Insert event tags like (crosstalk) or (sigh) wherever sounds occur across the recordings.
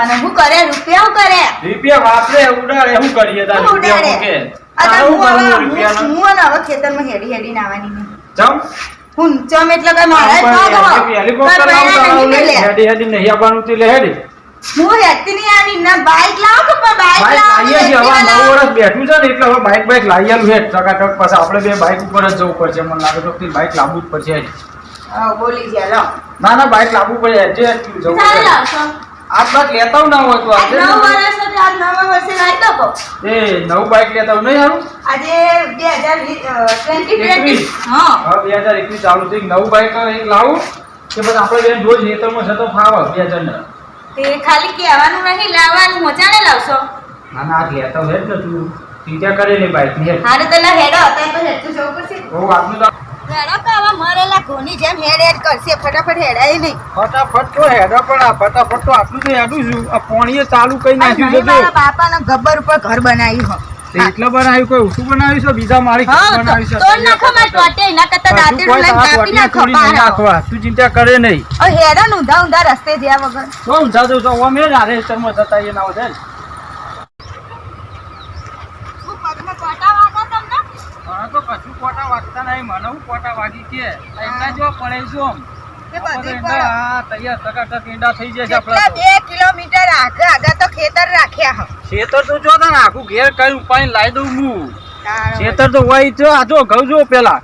કરવાનું હું કરે? રૂપિયા કરે. રૂપિયા વાપરે ઉડાડે હું કરીએ તાર ઉડાડે? શું હું હવે- હું હવે ખેતરમાં હેડી હેડી નાવાની ને ચમ? હું ચમ એટલે કઈ મારે તો તો હેલિકોપ્ટર હેડી હેડી નહીં આવવાનું તે લે હેડી. હું હેતી નહીં આની ના બાઈક લાવો કે પણ બાઈક બાઈક લાવો? લાવીએ હવે નવ વર્ષ બેઠું છે ને એટલે હવે બાઈક બાઈક લાવી છે ટકાટક પાછા આપણે બે બાઈક ઉપર જ જવું પડશે. મને લાગે તો બાઈક લાવવું જ પડશે. બોલી ગયા ના ના બાઈક લાવવું પડે. જે જવું પડે. આજ બાઈક લેતા ના હોય તો આજ નવ વર્ષ હતો, આજ નવા વર્ષે લાવી દો એ નવ બાઈક લેતા નહીં હારું? આજે બે હજાર વીસ, 2020. હા. હા હવે બે હજાર એકવીસ ચાલુ થઈ. નવ બાઈક એક લાવું કે બસ આપણે બેન રોજ નેતરમાં જતો ફાવે બે હજાર ને. તે ખાલી કહેવાનું નહીં લાવવાનું મજાને લાવશો. ના ના આજ લેતા હોય જ ને તું. ચિંતા કરે ને બાઈક ને. હારે તો હેડો અત્યારે તો હેડતું જવું પડશે. બહુ આજનું તો હેડો તો હવે મરેલા ઘોની જેમ હેડ હેડ કરશે ફટાફટ હેડાય નહીં. ફટાફટ તો હેડો પણ આ ફટાફટ તો આટલું તો હેડું છું. આ પોણીએ ચાલુ કઈ નાખ્યું છે મારા બાપાના ગબ્બર ઉપર ઘર બનાવ્યું હો. તો બનાવ્યું કોઈ ઊંચું બનાવ્યું છે? બીજા મારી બનાવ્યું છે? તો નાખો માર ટોટે એના કરતા કશું લઈને કાપી નાખો તોડી નહીં બહાર આવો. નાખવા. તું ચિંતા કરે નહીં. હેડો ને ઊંધા ઊંધા રસ્તે જ્યાં વગર. તો ઊંધા જ જતા એ ના વધે. પગમાં વાગો તમને મને તો કશું કોટા વાગતા નહીં. મને હું કોટા વાગી કે? જો પડે છું ખેતર તો આખું હોય છે આ જો ઘઉં જો પેલા.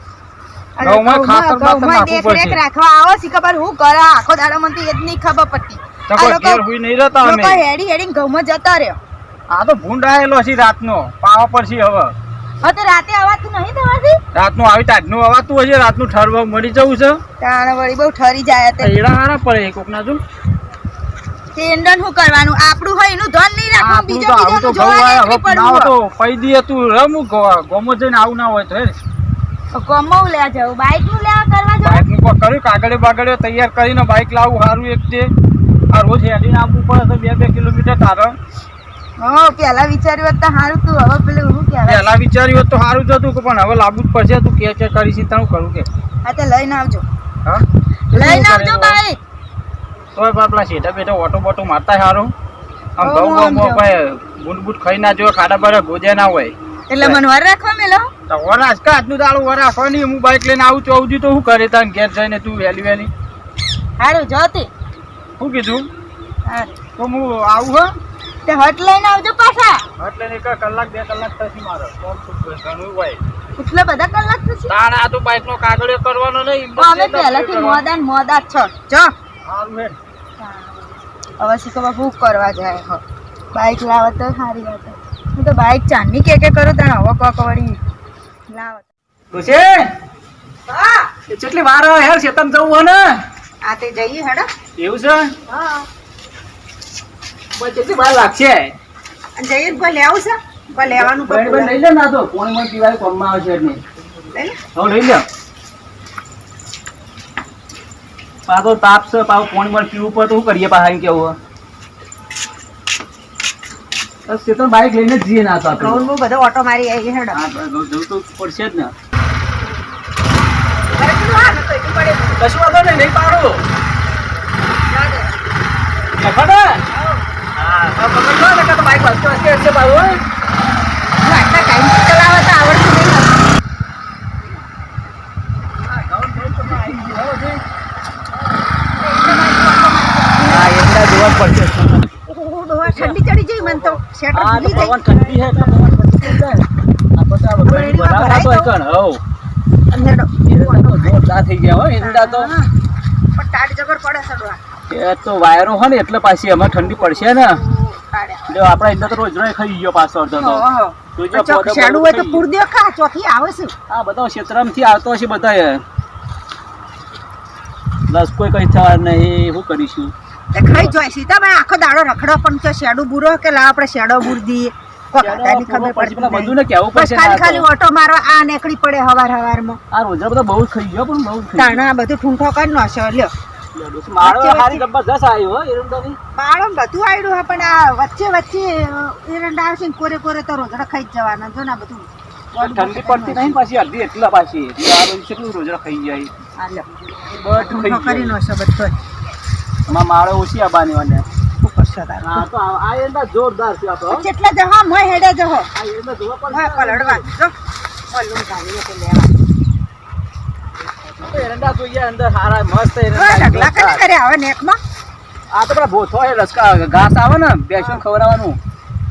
રાખવા આવો ખબર હું કરે? દાડો મને એ જ નહીં ખબર પડતી. અમે. હેડી ઘઉં જતા રહ્યો. આ તો ભૂંડ આયેલો છે રાતનો. પાવા પડશે હવે. હવે તો રાતે આવાતું નહીં રાતનું આવી હશે રાતનું મળી જવું છે. તાણે વળી બહુ ઠરી જાય તે એડા હારા પડે કોકના જો ટેન્ડન શું કરવાનું? આપણું હોય એનું ધન નહીં રાખવું આપણું બીજો તો આવું તો બીજાનું ઘઉં જોવા આયા, હવે પડવું. તો પૈ દીએ તું રમું ગોમો જઈને આવું ના હોય તો હે ગમવું લેવા જવું બાઈકનું લેવા કરવા જવું બાઇકનું કોઈ કર્યું? કાગળે બાગળે તૈયાર કરીને બાઇક લાવું સારું એક છે આ રોજ હેડીને આપવું પડે તો બે બે કિલોમીટર તારે હા પેલા વિચાર્યું હોત તો સારું તું. હવે પેલું હું પહેલા વિચાર્યું હોત તો સારું જ હતું પણ હવે લાવવું જ પડશે. તું કે છે કરી હું કરું કે? હા તો લઈને આવજો. હા? લઈને આવજો ભાઈ. તોય પણ શેઠા બેઠા ઓટો બોટો મારતા સારું આમ હો, બહુ જો. બૂટ બૂટ ખાઈ ના જો ખાડા ગોજે ના હોય. એટલે મનવાર રાખવા મેલો તો વરાજ કા આજનું દાડું નહીં હું બાઇક લઈને આવું છું આવું છું તો શું કરે તાન ઘેર જઈને તું વહેલી વહેલી? સારું જોતી શું કીધું. તો હું આવું હા. તે હટ લઈને આવજો પાછા. હટ લઈને એક કલાક બે કલાક થશે મારો. ઘણું હોય એટલે બધા કલાક થશે તાણ આ તો બાઇક નો કાગળિયો કરવાનો નહીં અમે પહેલાથી મોદા ને મોદા જ. છો જો હવે શીખો બાપુ કરવા જાય હો. બાઈક લાવો તો સારી વાત. હું તો બાઈક ચાંદની કે કે કરું ત્યાં હવે કોક વળી લાવો. ડોશે હા. કેટલી વાર હેર શેતમ જવું હો ને? આ તે જઈએ હેડો. એવું છે? હા. કેટલી લાગશે? કોઈ લેવું છે કોઈ લેવાનું બેન લઈ લે ના તો. પોણી માં પીવાય કોમમાં આવશે એટલે હવે લઈ લે. પાછો તાપ છે પાછું પોણી પીવું પડે તો શું કરીએ પાછા કેવું તો બાઈક લઈને જઈએ ના તો આપણે. બધો ઓટો મારી આવી હેડો. જવું તો પડશે જ ને. કશું વાંધો નહીં નહીં પાડો. ખબર પકડજો ને તો બાઈક વાંચતો હશે હશે પાછું હો. હું આટલા ટાઈમથી ચલાવવા તો આવડતું હા, હો. હા ઠંડી ચડી જઈ મને તો હા ભૂલી ઠંડી હે એટલે પવન ઠંડી થઈ જાય. આ બધા બધા તો ભરાઈ કણ, હઉ. ગઈ. અને હેડો. એરંડા તો જોરદાર થઈ ગયા હો તો હા. પણ ટાઢ જબર પડે છે એ તો વાયરો હોય ને એટલે પાછી એમાં ઠંડી પડશે ને ઓહ, આપણા ઇન્દર તો રોજ રોય ખાઈ ગયો પાછો અડધો તો. શેડું હોય તો પૂર દે ખા ચોથી આવે છે. આ બધા ક્ષેત્રમાંથી આવતો છે બધા બસ કોઈ કઈ થવા નહીં શું કરીશું ખાઈ જોઈ સીતાભાઈ આખો દાડો રખડો પણ તો શેડું બુરો કે લાવ આપણે શેડો બુર દઈએ આ ખાલી ઓટો મારો આ નેકડી પડે હવાર હવારમાં. આ રોજ બધા બહુ જ ખાઈ ગયો પણ બહુ જ ખાઈ બધું ઠૂંઠો કરી નો લ્યો. વચ્ચે હારી વચ્ચે. આવ્યો હો એરંડાની. બધું આવ્યું હે પણ આ વચ્ચે વચ્ચે એરંડા આવશે ને કોરે કોરે તો રોજડા ખાઈ જવાના જો ને બધું ઠંડી પડતી નહીં પાછી અડધી એટલા પાછી એટલે આ બધું કેટલું રોજડા ખાઈ જાય બધું ખાઈ કરી ગયું. નાખશો બધો જ. માળો ઓછી કરશો તારે? આ આ જોરદાર છે આ તો હો. જેટલા જહો મોય હેડે જહો આ એંડા જોવા પણ જો લેવા તો એરંડા જોઈએ અંદર હારા મસ્ત એરંડા ઢગલા કને કરે હવે નેકમાં? આ તો પેલા ભોથો એ રસકા ઘાસ આવે ને બેસન ખવડાવવાનું.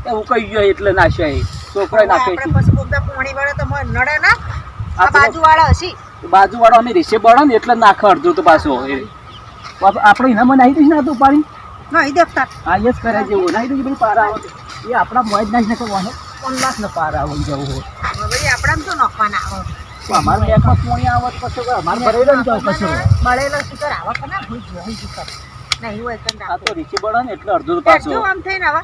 એ ઉકાઈ ગયો એટલે નાખ્યા એ. છોકરા નાખે આપણે પછી બોગદા પોણી વળે તો નડે ના? આ આ બાજુ વાળા હશી. બાજુ વાળો અમે રીસે બળો ને એટલે નાખે અડધું તો પાછો એ. એના મને આવી દઈશ ને તું પાણી દેખતા. યસ કરે જેવું બધું પાર આવે એ આપણા મોજ નાખી નાખવાનું પચાસ ને પાર આવી જવું હોય? હવે આપણા તો નાખવાના આવો અમારે બેગમાં પોણી આવે પછી અમારે ભરાઈ ને તો મળેલો શિખર આવા કના ભૂલ જોઈ શિખર નહીં હોય કન આ તો રીસે બળો ને એટલે અડધું તો આમ થઈને હવે.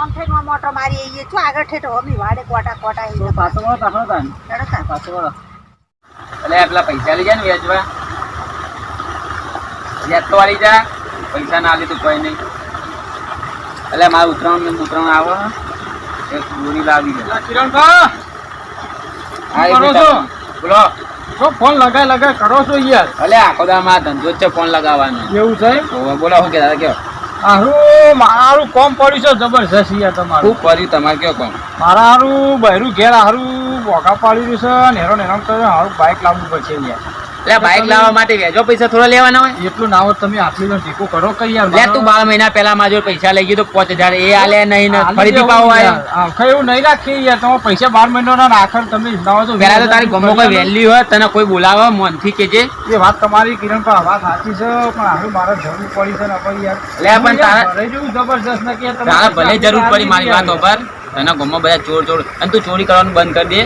આમ થઈને મોટો મારી આવીએ છો. આગળ ઠેઠો અમે વાડે કોટા કોટા તો પાછો વાળો પાછો તાન પાછો વાળો. એટલે પેલા પૈસા લઈ જાય ને વેચવા વ્યાજ તો વાળી જા. પૈસા ના લીધું કોઈ નહીં. એટલે મારું ઉતરાણ ઉતરાણ આવે. એક દોરી લાવી એ કરો છો? બોલો. તો ફોન લગાય લગાય કરો છો યાર. ભલે આખો દામાં ધંધો જ છે ફોન લગાવવાનો. એવું છે બોલો શું કહેતા હતા કયો? હારું મારું કોમ પડ્યું છે જબરજસ્ત યાર તમારું. શું તમારે કયો કોણ મારા હારું બહેરું ઘેર હારું બોગા પાડી રહ્યું છે ને હેરાન હેરાન કર્યો હારું બાઇક લાવવું પડશે યાર. એટલે બાઇક લાવવા માટે વેજો પૈસા થોડા લેવાના હોય. એટલું ના હોય તમે આટલી નો ટેકો કરો કઈ યાર? લે તું બાર મહિના પહેલા મારા પૈસા લઈ ગયો તો પાંચ હજાર એ આલે નહીં ને ફરીથી પાવો આવ્યો એવું નહીં રાખીએ યાર. તમે પૈસા બાર મહિનો ના તમે ના હોય તો પેલા તો તારી ગમો કોઈ વેલ્યુ હોય તને કોઈ બોલાવે મનથી કેજે એ વાત તમારી કિરણ પર વાત સાચી છે પણ મારે જરૂર પડી છે ને આપણે યાર. લે પણ તારા- જેવું જબરજસ્ત ને કે ભલે જરૂર પડી મારી વાત ઉપર પર તને ગમો બધા ચોર ચોર અને તું ચોરી કરવાનું બંધ કરી દે.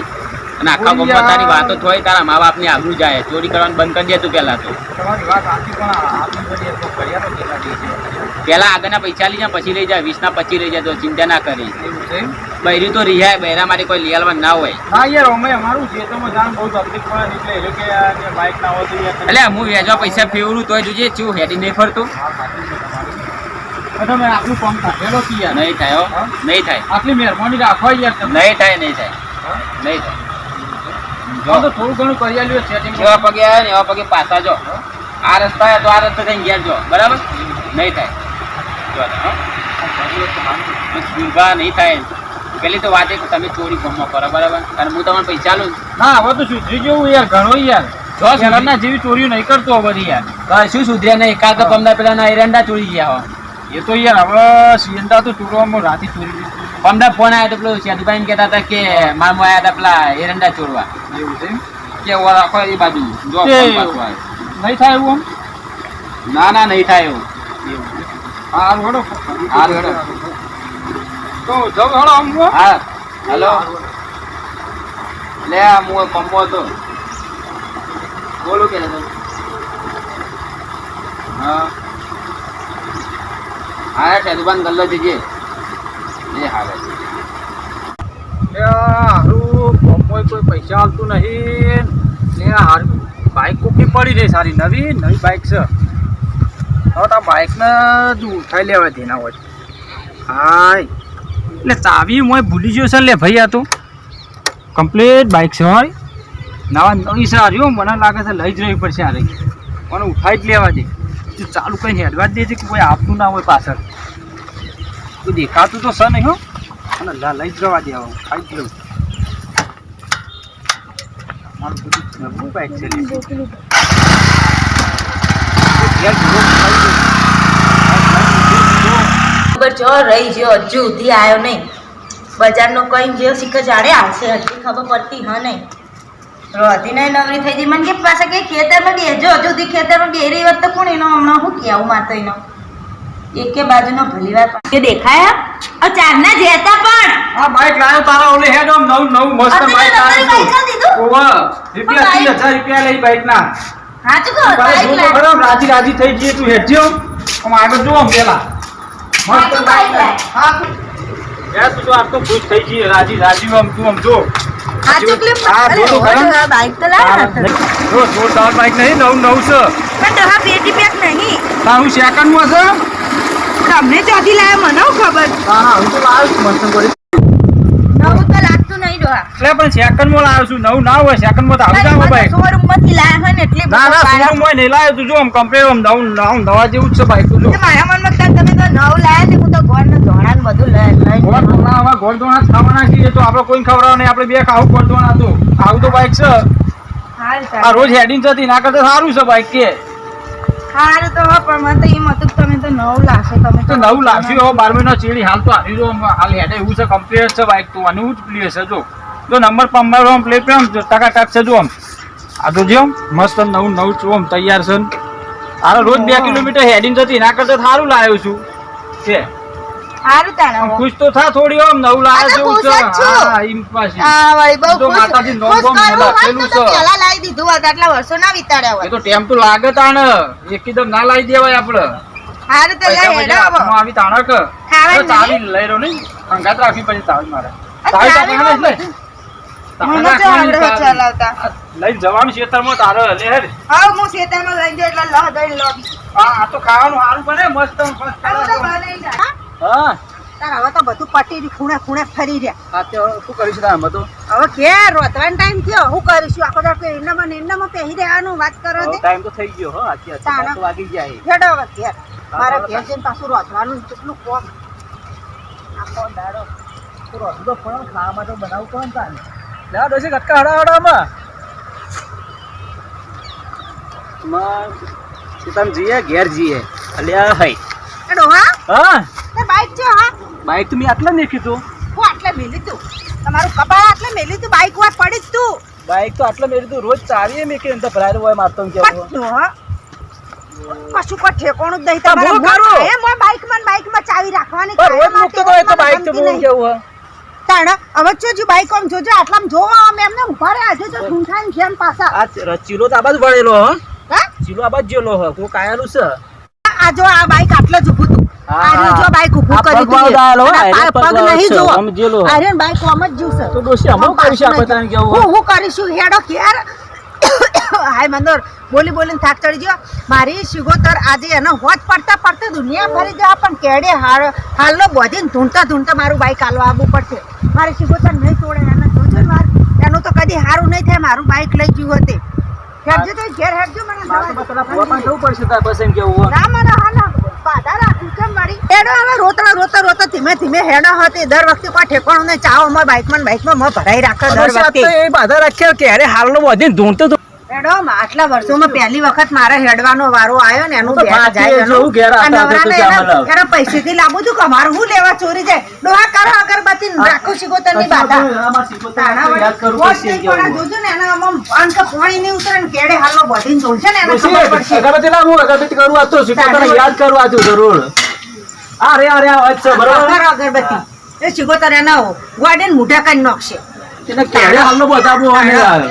અને આખા ચોરી તારી વાતો થોય તારા મા બાપની આબરૂ જાય. ચોરી કરવાનું બંધ કરી દે તું પહેલા તો. પહેલા આગળના પૈસા લઈ જા પછી લઈ જા વીસ ના પચીસ લઈ જાય તો ચિંતા ના કરી. બૈરી તો રિહાય બૈરા માટે કોઈ લેવા ના હોય. હા યાર અમે અમારું છે તો જાણ બહુ તકલીફ પડે એટલે બાઇક ના હોય હું વેચવા પૈસા ફેવરું તોય જોજે ચેવું હેડી નહીં ફરતું? તમે આટલું કામ કાઢેલો છે નહીં થાય નહીં થાય. આટલી મહેરબાની રાખો યાર નહીં થાય નહીં થાય. નહીં થાય. હા, તો થોડું ઘણું કરી આલ્યું સેટિંગ એવા પગે આવ્યા ને એવા પગે પાછા જો. આ રસ્તા તો આ રસ્તા થઈને ઘેર જો. બરાબર? નહીં થાય. સ્પીડમાં નહીં થાય પેલી તો વાત કે તમે ચોરી ગમો કરો બરાબર? અને હું તમને પૈસા લઉં ને, હવે તો સુધરી જેવું યાર ઘણો યાર. જો સુધરી- જેવી ચોરીઓ નહીં કરતો હવે બધી યાર શું સુધર્યા નહીં? કાલ તો પમદા પેલા ના એરંડા ચોરી ગયા એ તો યાર હવે સિયંડા તો ચોરવામાં રાતે ચોરી. પમદા ફોન આવ્યો તો પેલું એમ કહેતા હતા કે મામો આવ્યા હતા પેલા એરંડા ચોરવા. એવું છે? કે ઓલા આખો એ બાજુ જો. નહીં થાય એવું ના ના નહીં થાય એવું. હાલ હા હાલ હડો. તો જવ હડો આમ હો. હેલો. લે આ હું પંપો તો બોલું કે? હા. હા છે દુકાન ગલ્લો જજે એ હાલે લે કોઈ પૈસા આવતું નહીં. ને હાર હારું બાઇક કોકી પડી રહી સારી નવી નવી બાઇક છે. હવે તો બાઇકને જ ઉઠાઈ લેવા દેના હોય. હા એટલે ચાવી મોય ભૂલી ગયો છે લે ભાઈ આ તો. કમ્પ્લીટ બાઇક છે હોય નવા નવી સારી હારી મને લાગે છે લઈ જ રહેવી પડશે રહી. મને ઉઠાઈ જ લેવા દે. તું ચાલુ કંઈ હેડવા જ દેજે કે કોઈ આપતું ના હોય પાછળ. તું દેખાતું તો છે નહીં હો. અને લઈ જ રહેવા દે આવું ખાઈ જ લઉં. છે. ખબર જો રહી ગયો હજુ સુધી આવ્યો નહીં. બજારનો કઈ ગયો શીખ જાડે આવશે હજી ખબર પડતી હા નહીં. રોધી નહીં નવરી થઈ ગઈ. મને કે પાછા કે ખેતરમાં બેજો હજુ સુધી ખેતરમાં બેરી વાત તો કોણ એનો હમણાં શું કેવું માતો એનો એકે બાજુનો ભલીવાર કે દેખાયા? ચાર ચારના જેતા આ બાઈક લાયો તારા ઓલે હેડ આમ નવ નવ મસ્ત બાઈક બાઈક ઓવા રૂપિયા બાઈક- ત્રીસ હજાર રૂપિયા લઈ બાઈક ના. હા તો કહો બાઈક લાય. રાજી રાજી થઈ ગઈ તું હેડજો આમ આગળ જો આમ પેલા. મસ્ત બાઈક લાય. હા. યાર તું તો તો ખુશ થઈ ગઈ રાજી રાજી આમ તું આમ જો. હા ચોકલી આ બાઈક તો લાવ જો જોરદાર બાઈક નહીં નવ નવ છે. પણ ડહા પેટી પેક નહીં. તારું સેકન્ડમાં છે? તમને ચોથી લાયા મને ખબર. હા હા હું તો લાવ્યો છું મસ્ત નવું તો લાગતું નહીં ડોહા. એટલે પણ સેકન્ડમાં લાવ્યો છું નવું ના હોય સેકન્ડમાં તો આવી જાવ બાઈક શોરૂમમાંથી લાયા હોય ને એટલે ના ના શોરૂમ હોય નહીં લાવ્યો તું જો આમ કમ્પ્લેટ આમ નવું નવું નવા જેવું જ છે ભાઈ તું જો. મારા મનમાં કાલ તમે તો નવું લાયા ને હું તો ગોળ ને ધોળા ને બધું લઈ ગોળ ધોણા હવે ગોળ ધોણા ખાવાના છીએ તો આપણે કોઈ ખવડાવ નહીં આપણે બે ખાવું ગોળ ધોણા તું. આવું તો બાઈક છે. આ રોજ હેડિંગ જતી ના કરતા સારું છે બાઈક કે. સારું તો હો પણ મને તો એમ હતું કે તમે તો નવું લાગશે તમે તો નવું લાગશે હવે બાર મહિના ચીડી હાલ તો આવી જો હાલ હેડે એવું છે કમ્પ્લીટ છે બાઈક તો આનું જ પ્લેસ છે જો. જો નંબર પંબર આમ પ્લેટ જો ટકા ટક છે જો આમ. આ તો જો મસ્ત નવું નવું છું આમ તૈયાર છે. આ રોજ બે કિલોમીટર હેડિંગ જતી ના કરતા સારું લાવ્યો છું. કે સારું તાણે ખુશ તો થા થોડી આમ નવું આ જેવું છે. હા એમ પાછી. આ વળી બહુ ખુશ માતાજી નોમ ખુશ બોમ કરવું હોય લખેલું તો તો છે. પહેલા લાવી દીધું હોત આટલા વર્ષો ના વિતાડ્યા એ તો ટેમ તો લાગે તાણ. એકદમ ના લાવી દેવાય આપણે સારું તો પૈસા હેડો આવી તાણક ખાવાનું. ચાવી લઈ રહ્યો નહીં. અંગાત રાખવી પછી ચાવી મારે. ચાવી તો ચાવી કાંઈ માં નથી. તાણે મને તો રાખવાની આવડે ચાવી. ચલાવતા. આ લઈને જવાનું ખેતરમાં તારે લે હેડ. હવે હું ખેતરમાં લઈ જઈ એટલે લહ દઈ લોબી આ આ તો ખાવાનું સારું બને મસ્ત મસ્ત. હા? તાર હવે તો બધું પટી રહ્યું, ખૂણે ખૂણે ફરી રહ્યા. આ તે શું કરીશ તારે આમાં તો? હવે કે રોતવાનો ટાઈમ થયો હું કરીશું? આખો દાડો ને પહેરી રહેવાનું વાત કરો દે ટાઈમ તો થઈ ગયો હો. બાર તો વાગી જાય હેડો હવે ઘેર. મારે ઘેર જઈને પાછું રોતવાનું કેટલું કોમ. આખો દાડો. તો તો પણ ખાવા માટે બનાવવું પડે ને તારે દોશી કટકા હડા હડામાં તમે જઈએ ઘેર જઈએ અલ્યા હઈ. હેડો હા. હા. બાઈક છે હા? બાઈક તો મેં આટલા નહીં કીધું. હું આટલા મેલી તું તમારું કપાળ આટલે મેલી તું બાઈક વાત પડી જ તું. બાઈક તો આટલા મેલી કીધું રોજ ચાવીએ મેં કે ભરાયેલું હોય મારતો કે હા? કશું કોઈ ઠેકોણું જ નહીં. પણ હું તમારે કરું. એમ હોય બાઈકમાં ને ચાવી રાખવાની. રોજ મુકતો તો એ તો બાઈક તો નહીં. કેવું તાણ હવે જોજો બાઈક આમ જોજો આટલામાં જોવો આમ એમને ઊભા રહ્યા તો ઢૂંઢાને જેમ પાછા. આ ર- ચીલો તો આ વળેલો હો. હા? ચીલો આ બાજુ જેલો હો. કાયાલું છે. આ જો આ બાઈક આટલો જ હા. જો બાઈક આ કરી આ પગ નહીં જો જોવો. જેલો. આ રહ્યું બાઈક આમ જ જીવશે તો દોશી અમે કરીશું આપણે તાને કેવું હું હું કરીશું હેડો કેર (coughs) હાય મંદોર બોલી બોલીને થાક ચડી ગયો. મારી શિગોતર આજે એનો હોજ પડતા પડતા દુનિયા ભરી જવા પણ કેડે હાલ હાલનો બોધીને ધૂંઢતા ધૂંઢતા મારું બાઈક હાલવા આવવું પડશે. મારી શિગોતર નહીં તોડે એને જોજો વાર. એનું તો કદી સારું નહીં થાય મારું બાઈક લઈ ગયું હતી. હેડજો તો ઘેર હેડજો મને જવા પેલા ફોનમાં દે. જવું પડશે તાર બસ એમ કેવું ના મને હા ના. હેડો હવે રોતા રોતા રોતા ધીમે ધીમે હેડો હતી દર વખતે કોઈ ઠેકાણું ને ચાવ અમાર બાઈકમાં ને બાઈકમાં માં ભરાઈ રાખે દર તો વખતે. એ બાધા રાખે કે અરે હાલનો વધીને ધૂણતો તો હેડો આટલા વર્ષોમાં પહેલી વખત મારે હેડવાનો વારો આવ્યો ને એનું તો જાય તો પૈસેથી લાવું. છું કે મારું હું લેવા ચોરી જાય? ડોહા કરો અગરબત્તી ને રાખું બાધા. પડે, કેવું હોય. જોજો ને એના આમાં પાન કે પાણી નહીં ઉતરે ને કેડે હાલનો બધીને ધૂળશે ને એને ખબર પડશે. અગરબત્તી લાવું અગરબત્તી કરું આ તો શીખોતરને યાદ કરું આ જરૂર. અરે આ રે આ વાત છે બરોબર? અગરબત્તી એ શિગોતર એના વાડે મુઢા કાઢી નાખશે.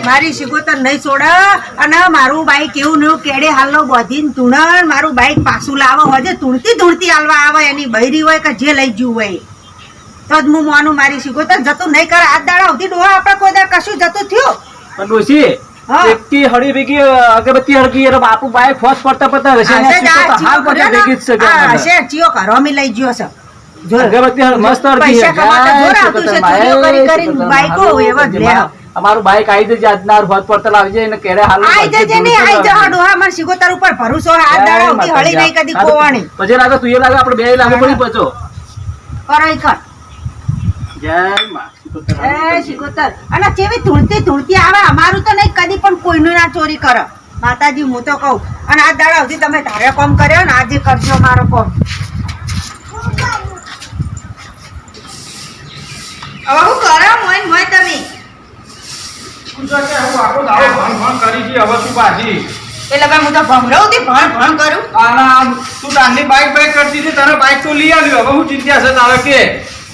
મારી શિગોતર નહીં છોડે અને મારું બાઈક એવું ને કેડે હાલનો બધીને તુણન મારું બાઈક પાછું લાવો હોય ધૂણતી ધૂણતી હાલવા આવે એની બૈરી હોય કે જે લઈ ગયું હોય. તો જ હું માનું મારી શિગોતર જતું નહીં કરે આ દાડા સુધી ડોહા આપણે કોઈ દાડા કશું જતું થયું? પણ હા. એકથી હળી ભેગી અગરબત્તી હળગી એટલે બાપુ બાઈક ફોસ પડતા પડતા હશે ને હશે જ આ શીખોતર હાલ પડતા ભેગી જ છે ને? ગામમાં. હશે ચિયો ઘરોમી લઈ ગયો છે અગરબત્તી મસ્ત હળગી છે. જય છે, કરી માં. કરીને જય બાઈકો એવા જ માં. લે. અમારું બાઈક આવી જશે આજના ફોસ પડતા લાવજે એને કેડે હાલ આઈ જજે ને આઈ જા ડોહા મારી શિકોતર ઉપર ભરોસો. આ દાડા સુધી હળી નહીં કદી કોવાણી પછી લાગે તું એ લાગે આપણે બે લાગે પડી પચો કરો કર જય માં અને કેવી ધૂળતી ધૂળતી આવે? અમારું તો નહીં કદી પણ કોઈનું ના ચોરી કરે. માતાજી હું તો કહું. અને આ દાડા સુધી તમે ધારે કોમ કર્યો ને આજે કરજો મારો કોમ. હવે હું કરો? મોય ને તમે. એટલે ભાઈ હું તો ભમરાઉ થી ભણ ભણ કરું. તું તારની બાઈક બાઈક કરતી હતી તને બાઈક તો લઈ આવ્યો. હવે હું ચિંતા છે તારે કે?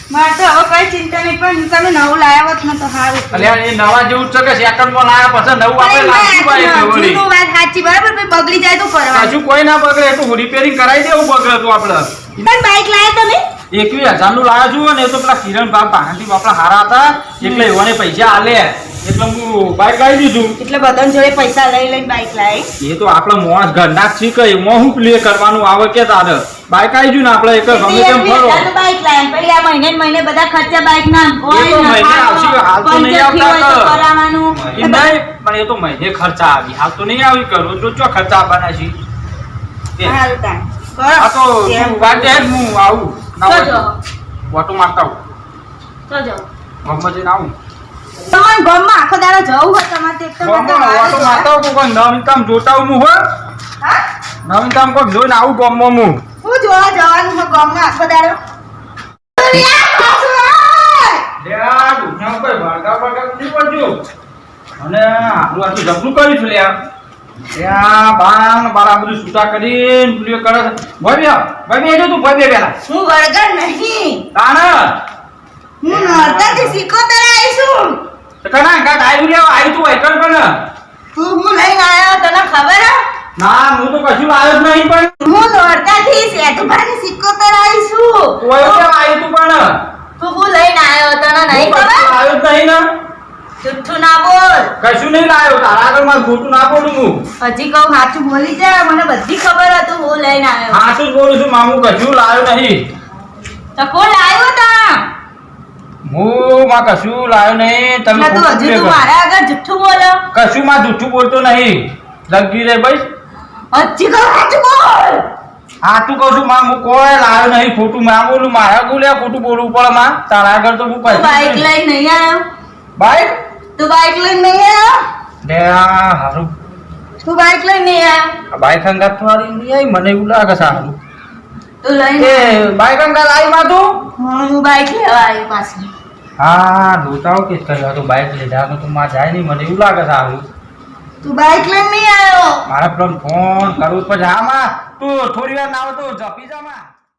મારે તો હવે કઈ ચિંતા નહીં પણ તમે નવું લાવ્યા હોત ને તો સારું અલ્યા એ નવા જેવું છે કે સેકન્ડમાં લાયા પછી નવું આપણે જૂનું વાત સાચી બરાબર બગડી જાય તો પાછું કોઈ ના બગડે એટલું રિપેરિંગ કરાવી દેવું બગડે તો આપણે. પણ લાયા તમે? એકવીસ હજારનું લાયા છું ને એ તો પેલા કિરણ બાપ પાસેથી બાપડા હારા હતા. એટલે એવાને પૈસા આલે. એટલે હું બાઈક દીધું એટલે બધાને જોડે પૈસા લઈ લઈને બાઈક લાવી એ તો આપણે ઘરના જ કઈ. એમાં શું પ્લે કરવાનું આવે કે તારે? બાઈક આવી ગયું ને આપણે એક ગમે તેમ ફરો? બાઈક લાવી પછી આ મહિને મહિને બધા ખર્ચા બાઈક ના એ તો મહિને આવશે, હાલ તો નહીં આવતા કરાવવાનું નહીં પણ એ તો મહિને ખર્ચા આવી. હાલ તો નહીં આવી કરો. જો ચો ખર્ચા આવવાના છે? આ તો તું હું આવું. ના જો જો. ઓટો મારતા આવું. જો. જો. ગમમાં આવું? તમારે ગામમાં આખો દાડો જવું હોય તમારે તો તો બધા માતા બહાર ઓટો જ મારતા આવું કોઈ નવીન કામ જોતા હું? હા? નવીન કામ કોઈક જોઈને આવું ગમમાં હું હું જોવા જવાનું છે ગામમાં આખો દાડો. હું નહીં. તાણ. હું કના કાક આવ્યું રહ્યો? આવ્યું તું એકલ પણ? તું હું લઈને આવ્યો? તને ખબર હે? ના હું તો કશું આવ્યો જ નહીં પણ. હું નોરતાથી સેતુભાની સિકોતર આવીશું કોઈ તો આવ્યું તું પણ? તું હું લઈને આવ્યો? તને નહીં ખબર? આવ્યો જ નહીં ને. જુઠ્ઠું ના બોલ. કશું નહીં લાવ્યો તારા આગળમાં ખોટું ના બોલું હું. હજી કહું સાચું બોલી જા મને બધી ખબર હતું હું લઈને આવ્યો. સાચું જ બોલું છું મામું કશું લાવ્યો નહીં. તો કોણ લાવ્યો તા? હું માં કશું લાવ્યો નહીં. તમે તું હજુ તું મારા આગળ જુઠ્ઠું બોલો. કશું માં જુઠ્ઠું બોલતો નહીં. લગી રે ભાઈ હજી કહું સાચું બોલ. આટલું કહું છું માં હું કોઈ લાવ્યો નહીં. ખોટું માં બોલું. મારા બોલ્યા ખોટું બોલવું પડે માં. તારા આગળ તો હું બાઈક લઈને નહીં આવ્યો? બાઈક તું બાઈક લઈને નહીં આવ્યો? લે આ હારું. તું બાઈક લઈને નહીં આવ્યો? બાઈક અંગાત તમારી નહીં આવી. મને એવું લાગે સારું તું લઈને બાઈક અંગાત આવી માં તું? હું બાઈક લેવા આવી પાછી. હા જોતાઓ કે કર્યો હતો બાઈક લીધા તો તું માં જાય નહીં મને એવું લાગે સારું તું બાઈક લઈને નહીં આવ્યો? મારા ફોન કરું પછી હા માં તું થોડી વાર ના આવો તો જપી જા માં.